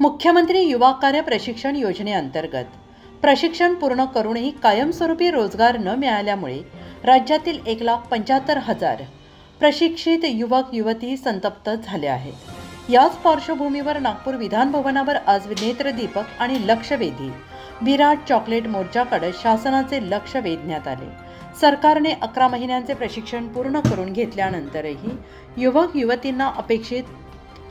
मुख्यमंत्री युवा कार्य प्रशिक्षण योजनेअंतर्गत. प्रशिक्षण पूर्ण करूनही कायमस्वरूपी रोजगार न मिळाल्यामुळे राज्यातील एक लाख पंच्याहत्तर हजार प्रशिक्षित युवक युवती संतप्त झाले आहेत. याच पार्श्वभूमीवर नागपूर विधानभवनावर आज नेत्रदीपक आणि लक्षवेधी विराट चॉकलेट मोर्चाकडे शासनाचे लक्ष वेधण्यात आले. सरकारने अकरा महिन्यांचे प्रशिक्षण पूर्ण करून घेतल्यानंतरही युवक युवतींना अपेक्षित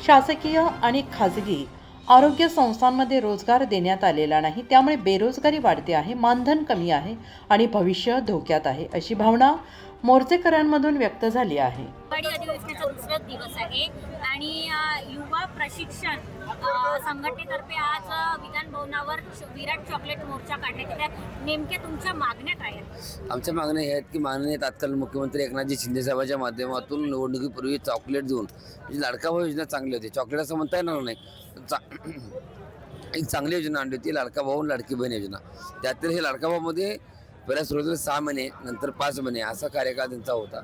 शासकीय आणि खाजगी आरोग्य संस्थांमध्ये रोजगार देण्यात आलेला नाही त्यामुळे बेरोजगारी वाढते आहे मानधन कमी आहे आणि भविष्य धोक्यात आहे अशी भावना मोर्चेकरांमधून व्यक्त झाली आहे. दिवस आहे आणि प्रशिक्षण संघटनेतर्फे आज विधान भवनावर विराट चॉकलेट मोर्चा काढण्यात येत आहे. नेमक्या तुमच्या मागण्या काय आहेत? आमच्या मागण्या ह्या आहेत की माननीय तात्कालीन मुख्यमंत्री एकनाथजी शिंदे साहेबांच्या माध्यमातून निवडणुकीपूर्वी चॉकलेट देऊन म्हणजे लाडका भाऊ योजना चांगली होती. चॉकलेट असं म्हणता येणार नाही. चा- एक चांगली योजना आणली होती लाडका भाऊ लाडकी बहीण योजना. त्यातील हे लाडका भाऊमध्ये पहिल्या सुरुवातीला सहा महिने नंतर पाच महिने असा कार्यकाळ त्यांचा होता.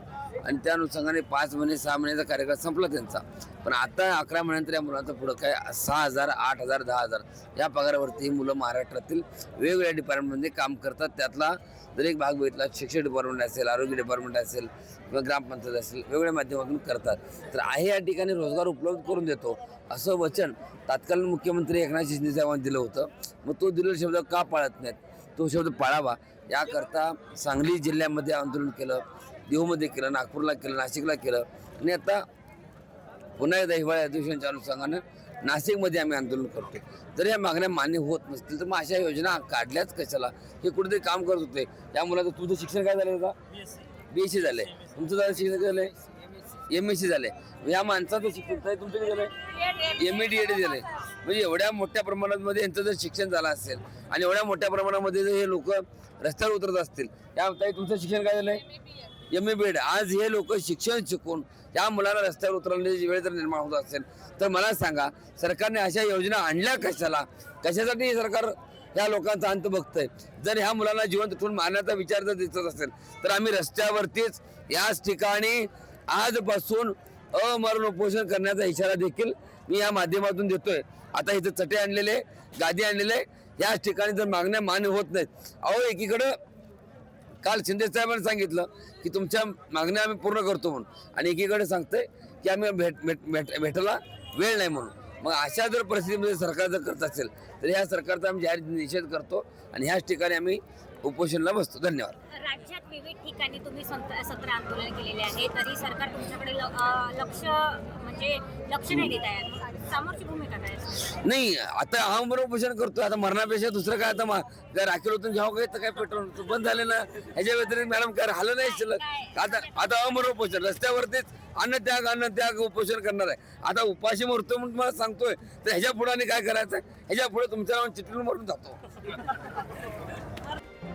आणि त्या अनुषंगाने पाच महिने सहा महिन्याचा कार्यकाळ संपला त्यांचा. पण आता अकरा महिन्यानंतर या मुलांचं पुढं काय सहा हजार आठ हजार दहा हजार या पगारावरती ही मुलं महाराष्ट्रातील वेगवेगळ्या डिपार्टमेंटमध्ये काम करतात. त्यातला जर एक भाग बघितला शिक्षण डिपार्टमेंट असेल आरोग्य डिपार्टमेंट असेल किंवा ग्रामपंचायत असेल वेगवेगळ्या माध्यमातून करतात. तर आहे या ठिकाणी रोजगार उपलब्ध करून देतो. असं वचन तात्कालीन मुख्यमंत्री एकनाथ शिंदे साहेबांनी दिलं होतं. मग तो दिलेला शब्द का पाळत नाहीत? तो शब्द पाळावा. याकरता सांगली जिल्ह्यामध्ये आंदोलन केलं देहूमध्ये केलं नागपूरला केलं नाशिकला केलं. आणि आता पुन्हा एकदा हिवाळी अधिवेशनाच्या अनुषंगानं नाशिकमध्ये आम्ही आंदोलन करतो जर या मागण्या मान्य होत नसतील तर मग अशा योजना काढल्याच कशाला? हे कुठेतरी काम करत होते. त्या मुलाचं तुझं शिक्षण काय झालं का बी एस सी झालंय. तुमचं झालं शिक्षण काय झालंय? एम एस सी झाले. या माणसाचं शिक्षण काय तुमचं किती झालंय? एम ए डी एड झालंय. म्हणजे एवढ्या मोठ्या प्रमाणामध्ये यांचं जर शिक्षण झालं असेल आणि एवढ्या मोठ्या प्रमाणामध्ये जर हे लोक रस्त्यावर उतरत असतील त्या ताई तुमचं शिक्षण काय झालंय? एम ए बी एड आज हे लोक शिक्षण शिकून या मुलाला रस्त्यावर उतरण्याची वेळ जर निर्माण होत असेल तर मला सांगा सरकारने अशा योजना आणल्या कशाला? कशासाठी सरकार या लोकांचा अंत बघतंय? जर ह्या मुलांना जिवंत ठेवून मारण्याचा विचार जर दिसत असेल तर आम्ही रस्त्यावरतीच याच ठिकाणी आजपासून अमरण उपोषण करण्याचा इशारा देखील मी या माध्यमातून देतोय. आता इथं चटे आणलेले गादी आणलेले याच ठिकाणी जर मागण्या मान्य होत नाहीत. अहो एकीकडं काल शिंदे साहेबांनी सांगितलं की तुमच्या मागण्या आम्ही पूर्ण करतो म्हणून. आणि एकीकडे सांगतंय की आम्ही भेट भेट भेट भेटायला वेळ नाही म्हणून. मग अशा जर परिस्थितीमध्ये सरकार जर करत असेल तर ह्या सरकारचा आम्ही जाहीर निषेध करतो आणि ह्याच ठिकाणी आम्ही उपोषणला बसतो. धन्यवाद. राज्यात विविध ठिकाणी तुम्ही संत- सत्र आंदोलन केलेले आहे. तरी सरकार तुमच्याकडे लक्ष म्हणजे लक्ष नाही देत आहे. समोरची भूमिका काय? आहे? नाही आता हा बरोबर उपोषण करतो आता मरणापेक्षा दुसरं काय? आता काय राखेल होतं घ्यावं काय तर काय पेट्रोल बंद झाले ना. ह्याच्या व्यतिरिक्त मॅडम काय राहिलं नाही शिल्लक. आता आता अमर उपोषण. रस्त्यावरतीच अन्नत्याग अन्नत्याग उपोषण करणार आहे. आता उपाशी मरतो म्हणून मला सांगतोय. तर ह्याच्या पुढे आणि काय करायचं? ह्याच्या पुढे तुमच्या नावाने चिटून मरून जातो.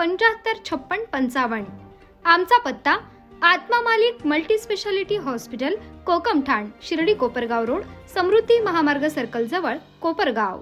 पंच्याहत्तर छप्पन पंचावन्न. आमचा पत्ता Atma Malik multi speciality hospital Kokamthan Shirdi Kopargaon road Samruddhi Mahamarg circle जवळ कोपरगाव.